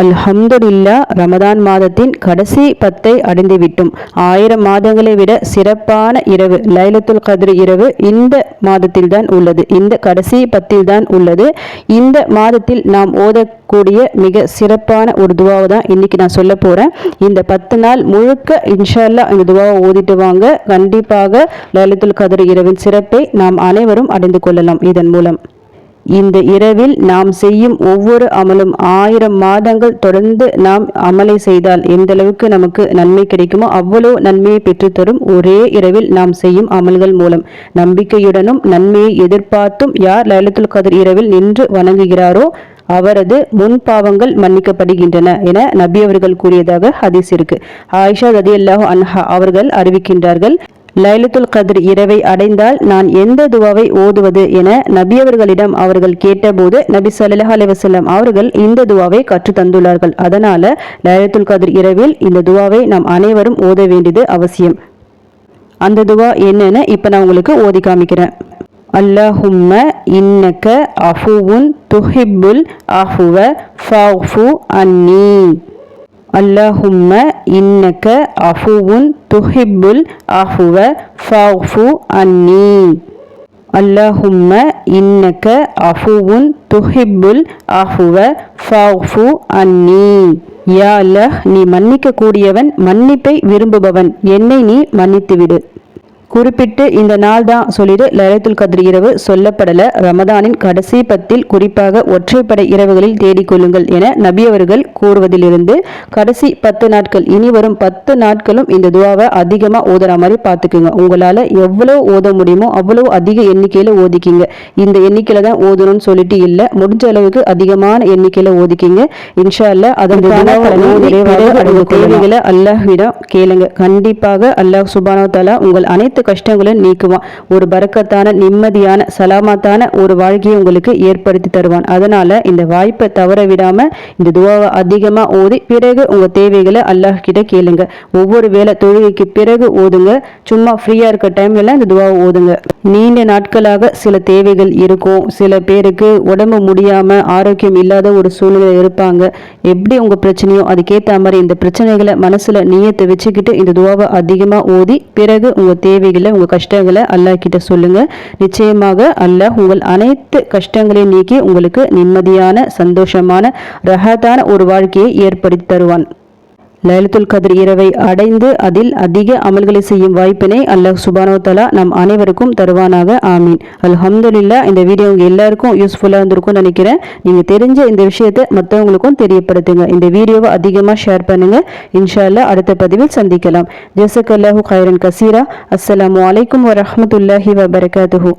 அல்ஹம்துல்லா ரமதான் மாதத்தின் கடைசி பத்தை அடைந்துவிட்டும். ஆயிரம் மாதங்களை விட சிறப்பான இரவு லைலத்துல் கதிர் இரவு இந்த மாதத்தில் தான் உள்ளது. இந்த கடைசி பத்தில் தான் உள்ளது. இந்த மாதத்தில் நாம் ஓதக்கூடிய மிக சிறப்பான ஒரு துவாவை தான் இன்னைக்கு நான் சொல்ல போகிறேன் இந்த பத்து நாள் முழுக்க இன்ஷால்லா இந்த துவாவை ஓதிட்டு வாங்க. கண்டிப்பாக லைலத்துல் கதிர் இரவின் சிறப்பை நாம் அனைவரும் அடைந்து கொள்ளலாம். இதன் மூலம் இந்த இரவில் நாம் செய்யும் ஒவ்வொரு அமலும் ஆயிரம் மாதங்கள் தொடர்ந்து நாம் அமலை செய்தால் எந்த அளவுக்கு நமக்கு நன்மை கிடைக்குமோ அவ்வளவு நன்மையை பெற்றுத்தரும். ஒரே இரவில் நாம் செய்யும் அமல்கள் மூலம் நம்பிக்கையுடனும் நன்மையை எதிர்பார்த்தும் யார் லைலத்துல் கதிர் இரவில் நின்று வணங்குகிறாரோ அவரது முன் பாவங்கள் மன்னிக்கப்படுகின்றன என நபி அவர்கள் கூறியதாக ஹதீஸ் இருக்கு. ஆயிஷா ரதி அல்லாஹ் அன்ஹா அவர்கள் அறிவிக்கின்றார்கள். லைலத்துல் கதிர் இரவை அடைந்தால் நான் எந்த துவாவை ஓதுவது என நபியவர்களிடம் அவர்கள் கேட்டபோது நபி சல்லாஹ் அலைவசல்லம் அவர்கள் இந்த துவாவை கற்று தந்துள்ளார்கள். அதனால லைலத்துல் கதிர் இரவில் இந்த துவாவை நாம் அனைவரும் ஓத வேண்டியது அவசியம். அந்த துவா என்னன்னு இப்ப நான் உங்களுக்கு ஓதி காமிக்கிறேன். அல்லாஹும்ம இன்னக்க அஃபுவுன் துஹிப்புல் அஃபுவ ஃபாஃபு அன்னி. அல்லாஹும்ம இன்னக்க அஃபுவுன் துஹிப்புல் அஹுவ ஃபாஃபு அன்னி. அல்லாஹும்ம இன்னக்க அஃபுவுன் துஹிப்புல் அஹுவ ஃபாஃபு அன்னி. யா அல்லாஹ் நீ மன்னிக்க கூடியவன் மன்னிப்பை விரும்புபவன். என்னை நீ மன்னித்துவிடு. குறிப்பிட்டு இந்த நாள் தான் சொல்லிட்டு லலித்துல் கத்ர் இரவு சொல்லப்படல. ரமதானின் கடைசி பத்தில் குறிப்பாக ஒற்றைப்படை இரவுகளில் தேடிக்கொள்ளுங்கள் என நபி அவர்கள் கூறுவதிலிருந்து கடைசி பத்து நாட்கள் இனி வரும் பத்து நாட்களும் இந்த துவாவை அதிகமாக ஓதுற மாதிரி பார்த்துக்குங்க. உங்களால் எவ்வளோ ஓத முடியுமோ அவ்வளோ அதிக எண்ணிக்கையில் ஓதிக்கிங்க. இந்த எண்ணிக்கையில் தான் ஓதணும்னு சொல்லிட்டு இல்லை. முடிஞ்ச அளவுக்கு அதிகமான எண்ணிக்கையில் ஓதிக்கிங்க. இன்ஷா அல்ல அதன் தேவைகளை அல்லாஹ்விடம் கேளுங்க. கண்டிப்பாக அல்லாஹ் சுபானோ தலா உங்கள் அனைத்து கஷ்டங்களும் நீக்குவான். ஒரு பறக்கத்தான நிம்மதியான சலாமத்தான ஒரு வாழ்க்கையை உங்களுக்கு ஏற்படுத்தி தருவான். அதனால இந்த வாய்ப்பை தவற விடாம இந்த துவாவை அதிகமா ஓதி பிறகு உங்க தேவைகளை அல்லாஹ் கிட்ட கேளுங்க. ஒவ்வொரு வேலை தொழுகைக்கு பிறகு ஓதுங்க. சும்மா ஃப்ரீயா இருக்க டைம்ல இந்த துவாவை ஓதுங்க. நீண்ட நாட்களாக சில தேவைகள் இருக்கும். சில பேருக்கு உடம்பு முடியாம ஆரோக்கியம் இல்லாத ஒரு சூழ்நிலை இருப்பாங்க. எப்படி உங்க பிரச்சனையோ அதுக்கேற்ற மாதிரி இந்த பிரச்சனைகளை மனசுல நீயத்தை வச்சுக்கிட்டு இந்த துவாவை அதிகமா ஓதி பிறகு உங்க தேவை தேவைகளை உங்கள் கஷ்டங்களை அல்லாஹ் கிட்ட சொல்லுங்க. நிச்சயமாக அல்லாஹ் உங்கள் அனைத்து கஷ்டங்களையும் நீக்கி உங்களுக்கு நிம்மதியான சந்தோஷமான ரகத்தான ஒரு வாழ்க்கையை ஏற்படுத்தி தருவான். லைலத்துல் கதிர் இரவை அடைந்து அதில் அதிக அமல்களை செய்யும் வாய்ப்பினை அல்லாஹ் சுபானோ தலா நம் அனைவருக்கும் தருவானாக. ஆமீன். அல்ஹம்துல்லா இந்த வீடியோ உங்கள் எல்லாருக்கும் யூஸ்ஃபுல்லாக இருந்திருக்கும்னு நினைக்கிறேன். நீங்கள் தெரிஞ்ச இந்த விஷயத்தை மற்றவங்களுக்கும் தெரியப்படுத்துங்க. இந்த வீடியோவை அதிகமாக ஷேர் பண்ணுங்க. இன்ஷா அல்லா அடுத்த பதிவில் சந்திக்கலாம். ஜெசக் அல்லாஹூ ஹைரன் கசீரா. அஸ்லாம் வலைக்கம் வரமத்துல்லாஹி வபரகாத்துஹூ.